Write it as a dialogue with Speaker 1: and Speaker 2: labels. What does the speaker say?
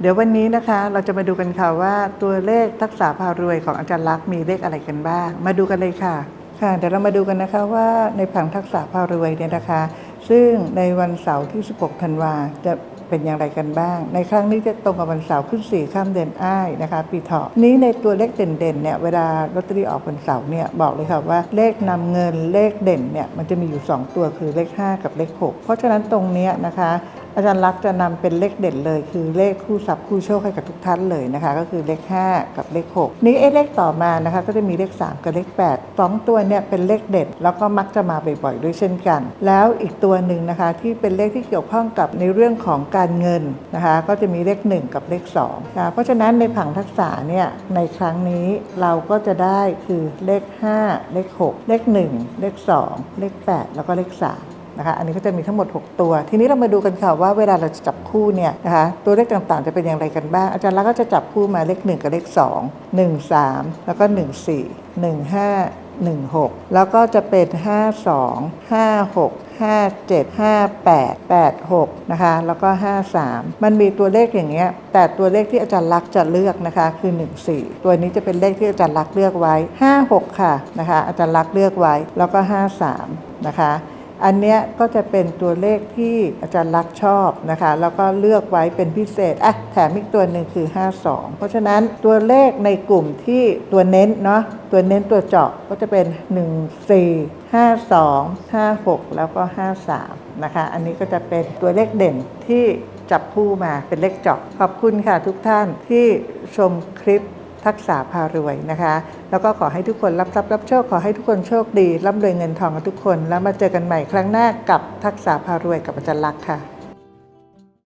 Speaker 1: เดี๋ยววันนี้นะคะเราจะมาดูกันค่ะว่าตัวเลขทักษะพารวยของอาจารย์ลักษณ์มีเลขอะไรกันบ้าง มาดูกันเลยค่ะค่ะเดี๋ยวเรามาดูกันนะคะว่าในผังทักษะพารวยเนี่ยนะคะ ซึ่งในวันเสาร์ที่ 16 ธันวาจะเป็นอย่างไรกันบ้าง ในครั้งนี้จะตรงกับวันเสาร์ขึ้น 4 ข้ามเดือนอ้ายนะคะ ปีเถาะนี้ในตัวเลขเด่นๆเนี่ยเวลาลอตเตอรี่ออกวันเสาร์เนี่ยบอกเลยค่ะว่าเลขนำเงินเลขเด่นเนี่ยมันจะมีอยู่ 2 ตัวคือเลข 5 กับเลข 6 เพราะฉะนั้นตรงเนี้ยนะคะ อาจารย์ลักษณ์จะนำเป็นเลขเด่นเลย คือเลขคู่ทรัพย์คู่โชคให้กับทุกท่านเลยนะคะ ก็คือเลข 5 กับเลข 6 นี้ไอ้เลขต่อมานะคะก็จะมีเลข 3 กับเลข 8 2 ตัวเนี่ยเป็นเลขเด่นแล้วก็มักจะมาบ่อยๆด้วยเช่นกัน แล้วอีกตัวหนึ่งนะคะที่เป็นเลขที่เกี่ยวข้องกับในเรื่องของการเงินนะคะ ก็จะมีเลข 1 กับเลข2นะคะเพราะฉะนั้นในผังทักษะเนี่ยในครั้งนี้เราก็จะได้คือเลข 5 เลข 6 เลข 1 เลข 2 เลข 8 แล้วก็เลข 3 นะคะอันนี้ก็จะมีทั้งหมด 6 ตัว ทีนี้เรามาดูกันค่ะว่าเวลาเราจะจับคู่เนี่ยนะคะตัวเลขต่างๆ จะเป็นอย่างไรกันบ้าง อาจารย์ลักษณ์ก็จะจับคู่มาเลข 1 กับเลข 2 1 3 แล้วก็ 1 4 1 5 1 6 แล้วก็จะเป็น 5 2 5 6 5 7 5 8 8 6 นะคะ แล้วก็ 5 3 มันมีตัวเลขอย่างเงี้ย แต่ตัวเลขที่อาจารย์ลักษณ์จะเลือกนะคะ คือ 1 4 ตัวนี้จะเป็นเลขที่อาจารย์ลักษณ์เลือกไว้ 5 6 ค่ะนะคะ อาจารย์ลักษณ์เลือกไว้ แล้วก็ 5 3 นะคะ อันเนี้ยก็จะเป็นตัวเลขที่อาจารย์ลักชอบนะคะ แล้วก็เลือกไว้เป็นพิเศษอะแถมอีกตัวหนึ่งคือ 52 เพราะฉะนั้นตัวเลขในกลุ่มที่ตัวเน้นเนาะตัวเน้นตัวเจาะก็จะเป็น 1 4 5 2 5 6 แล้วก็ 53 นะคะ อันนี้ก็จะเป็นตัวเลขเด่นที่จับคู่มาเป็นเลขเจาะขอบคุณค่ะทุกท่านที่ชมคลิป ทักษะพารวยนะคะ แล้วก็ขอให้ทุกคนรับทรัพย์รับโชค ขอให้ทุกคนโชคดีร่ำรวยเงินทองกับทุกคน แล้วมาเจอกันใหม่ครั้งหน้ากับทักษะพารวยกับอาจารย์ลักษ์ค่ะ